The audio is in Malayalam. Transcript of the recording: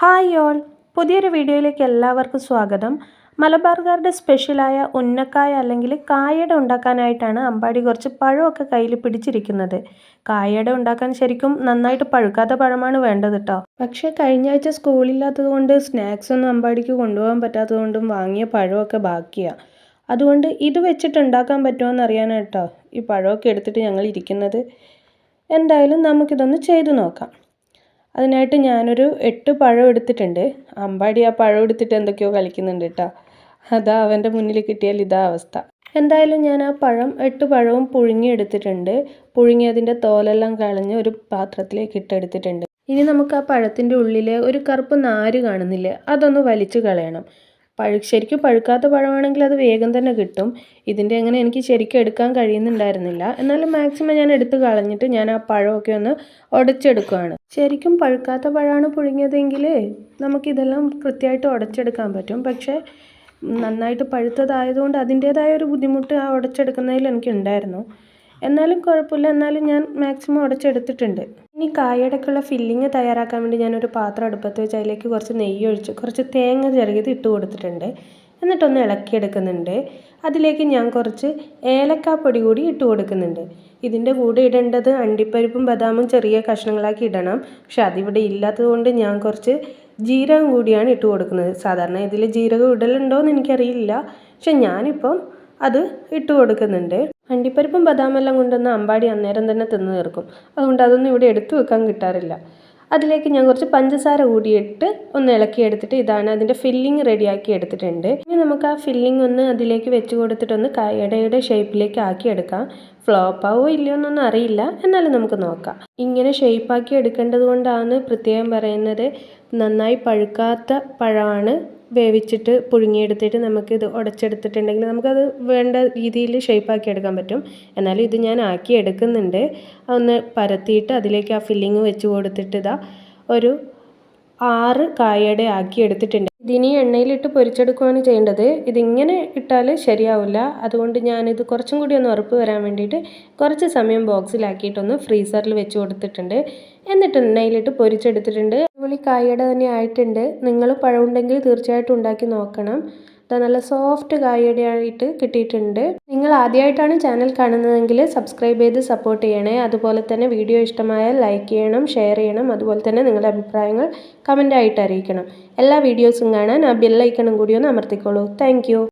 Hi all. പുതിയൊരു വീഡിയോയിലേക്ക് എല്ലാവർക്കും സ്വാഗതം. മലബാർകാരുടെ സ്പെഷ്യലായ ഉന്നക്കായ അല്ലെങ്കിൽ കായട ഉണ്ടാക്കാനായിട്ടാണ് അമ്പാടി കുറച്ച് പഴമൊക്കെ കയ്യിൽ പിടിച്ചിരിക്കുന്നത്. കായട ഉണ്ടാക്കാൻ ശരിക്കും നന്നായിട്ട് പഴുക്കാത്ത പഴമാണ് വേണ്ടത് കേട്ടോ പക്ഷേ കഴിഞ്ഞ ആഴ്ച സ്കൂളില്ലാത്തത് കൊണ്ട് സ്നാക്സ് ഒന്നും അമ്പാടിക്ക് കൊണ്ടുപോകാൻ പറ്റാത്തതുകൊണ്ടും വാങ്ങിയ പഴമൊക്കെ ബാക്കിയാണ് അതുകൊണ്ട് ഇത് വെച്ചിട്ട് ഉണ്ടാക്കാൻ പറ്റുമോ അറിയാനാണ് കേട്ടോ ഈ പഴമൊക്കെ എടുത്തിട്ട് ഞങ്ങൾ ഇരിക്കുന്നത്. എന്തായാലും നമുക്കിതൊന്ന് ചെയ്തു നോക്കാം. അതിനായിട്ട് ഞാനൊരു എട്ട് പഴം എടുത്തിട്ടുണ്ട്. അമ്പാടി ആ പഴം എടുത്തിട്ട് എന്തൊക്കെയോ കളിക്കുന്നുണ്ട് കേട്ടോ അതാ അവന്റെ മുന്നിൽ കിട്ടിയാൽ ഇതാ അവസ്ഥ. എന്തായാലും ഞാൻ ആ പഴം എട്ട് പഴവും പുഴുങ്ങി എടുത്തിട്ടുണ്ട്. പുഴുങ്ങി അതിന്റെ തോലെല്ലാം കളഞ്ഞ് ഒരു പാത്രത്തിലേക്ക് ഇട്ടെടുത്തിട്ടുണ്ട് ഇനി നമുക്ക് ആ പഴത്തിന്റെ ഉള്ളിലെ ഒരു കറുപ്പ് നാര് കാണുന്നില്ലേ അതൊന്ന് വലിച്ചു കളയണം. പഴു ശരിക്കും പഴുക്കാത്ത പഴമാണെങ്കിൽ അത് വേഗം തന്നെ കിട്ടും. ഇതിന്റെ അങ്ങനെ എനിക്ക് ശരിക്കും എടുക്കാൻ കഴിയുന്നുണ്ടായിരുന്നില്ല. എന്നാലും മാക്സിമം ഞാൻ എടുത്ത് കളഞ്ഞിട്ട് ഞാൻ ആ പഴമൊക്കെ ഒന്ന് ഉടച്ചെടുക്കുകയാണ് ശരിക്കും പഴുക്കാത്ത പഴമാണ് പുഴുങ്ങിയതെങ്കിൽ നമുക്കിതെല്ലാം കൃത്യമായിട്ട് ഉടച്ചെടുക്കാൻ പറ്റും. പക്ഷേ നന്നായിട്ട് പഴുത്തതായതുകൊണ്ട് അതിന്റേതായ ഒരു ബുദ്ധിമുട്ട് ആ ഉടച്ചെടുക്കുന്നതിൽ എനിക്കുണ്ടായിരുന്നു. എന്നാലും കുഴപ്പമില്ല. എന്നാലും ഞാൻ മാക്സിമം ഉടച്ചെടുത്തിട്ടുണ്ട്. ഇനി കായടക്കുള്ള ഫില്ലിങ് തയ്യാറാക്കാൻ വേണ്ടി ഞാനൊരു പാത്രം അടുപ്പത്ത് വെച്ച് അതിലേക്ക് കുറച്ച് നെയ്യ് ഒഴിച്ച് കുറച്ച് തേങ്ങ ചിരകിയത് ഇട്ട് കൊടുത്തിട്ടുണ്ട്. എന്നിട്ടൊന്ന് ഇളക്കിയെടുക്കുന്നുണ്ട്. അതിലേക്ക് ഞാൻ കുറച്ച് ഏലക്കാപ്പൊടി കൂടി ഇട്ട് കൊടുക്കുന്നുണ്ട്. ഇതിന്റെ കൂടെ ഇടേണ്ടത് അണ്ടിപ്പരിപ്പും ബദാമും ചെറിയ കഷ്ണങ്ങളാക്കി ഇടണം. പക്ഷെ അതിവിടെ ഇല്ലാത്തത് കൊണ്ട് ഞാൻ കുറച്ച് ജീരകം കൂടിയാണ് ഇട്ട് കൊടുക്കുന്നത്. സാധാരണ ഇതിൽ ജീരകം ഇടലുണ്ടോ എന്ന് എനിക്കറിയില്ല. പക്ഷെ ഞാനിപ്പം അത് ഇട്ട് കൊടുക്കുന്നുണ്ട്. അണ്ടിപ്പരിപ്പും ബദാമെല്ലാം കൊണ്ടുവന്ന് അമ്പാടി അന്നേരം തന്നെ തിന്നു തീർക്കും. അതുകൊണ്ട് അതൊന്നും ഇവിടെ എടുത്തു വെക്കാൻ കിട്ടാറില്ല. അതിലേക്ക് ഞാൻ കുറച്ച് പഞ്ചസാര കൂടിയിട്ട് ഒന്ന് ഇളക്കി എടുത്തിട്ട് ഇതാണ് അതിന്റെ ഫില്ലിങ് റെഡിയാക്കി എടുത്തിട്ടുണ്ട്. ഇനി നമുക്ക് ആ ഫില്ലിംഗ് ഒന്ന് അതിലേക്ക് വെച്ച് കൊടുത്തിട്ടൊന്ന് കയടയുടെ ഷേപ്പിലേക്ക് ആക്കി എടുക്കാം. ഫ്ലോപ്പ് ആവോ ഇല്ലയോ എന്നൊന്നും അറിയില്ല. എന്നാലും നമുക്ക് നോക്കാം. ഇങ്ങനെ ഷേപ്പാക്കി എടുക്കേണ്ടത് കൊണ്ടാണ് പ്രത്യേകം പറയുന്നത്. നന്നായി പഴുക്കാത്ത പഴമാണ് വേവിച്ചിട്ട് പുഴുങ്ങിയെടുത്തിട്ട് നമുക്കിത് ഉടച്ചെടുത്തിട്ടുണ്ടെങ്കിൽ നമുക്കത് വേണ്ട രീതിയിൽ ഷേപ്പാക്കി എടുക്കാൻ പറ്റും. എന്നാലും ഇത് ഞാൻ ആക്കി എടുക്കുന്നുണ്ട്. ഒന്ന് പരത്തിയിട്ട് അതിലേക്ക് ആ ഫില്ലിങ് വെച്ച് കൊടുത്തിട്ട് ഇതാ ഒരു ആറ് കായയുടെ ആക്കി എടുത്തിട്ടുണ്ട്. ഇതിനി എണ്ണയിലിട്ട് പൊരിച്ചെടുക്കുകയാണ് ചെയ്യേണ്ടത്. ഇതിങ്ങനെ ഇട്ടാൽ ശരിയാവില്ല. അതുകൊണ്ട് ഞാനിത് കുറച്ചും കൂടി ഒന്ന് ഉറപ്പ് വരാൻ വേണ്ടിയിട്ട് കുറച്ച് സമയം ബോക്സിലാക്കിയിട്ടൊന്ന് ഫ്രീസറിൽ വെച്ച് കൊടുത്തിട്ടുണ്ട്. എന്നിട്ട് എണ്ണയിലിട്ട് പൊരിച്ചെടുത്തിട്ടുണ്ട്. അടിപൊളി കായയുടെ തന്നെ ആയിട്ടുണ്ട്. നിങ്ങൾ പഴമുണ്ടെങ്കിൽ തീർച്ചയായിട്ടും ഉണ്ടാക്കി നോക്കണം. അത് നല്ല സോഫ്റ്റ് കായയുടെ ആയിട്ട് കിട്ടിയിട്ടുണ്ട്. നിങ്ങൾ ആദ്യമായിട്ടാണ് ചാനൽ കാണുന്നതെങ്കിൽ സബ്സ്ക്രൈബ് ചെയ്ത് സപ്പോർട്ട് ചെയ്യണേ. അതുപോലെ തന്നെ വീഡിയോ ഇഷ്ടമായാൽ ലൈക്ക് ചെയ്യണം ഷെയർ ചെയ്യണം. അതുപോലെ തന്നെ നിങ്ങളുടെ അഭിപ്രായങ്ങൾ കമന്റായിട്ട് അറിയിക്കണം. എല്ലാ വീഡിയോസും കാണാൻ ആ ബെല്ലൈക്കണും കൂടി ഒന്ന് അമർത്തിക്കോളൂ. താങ്ക്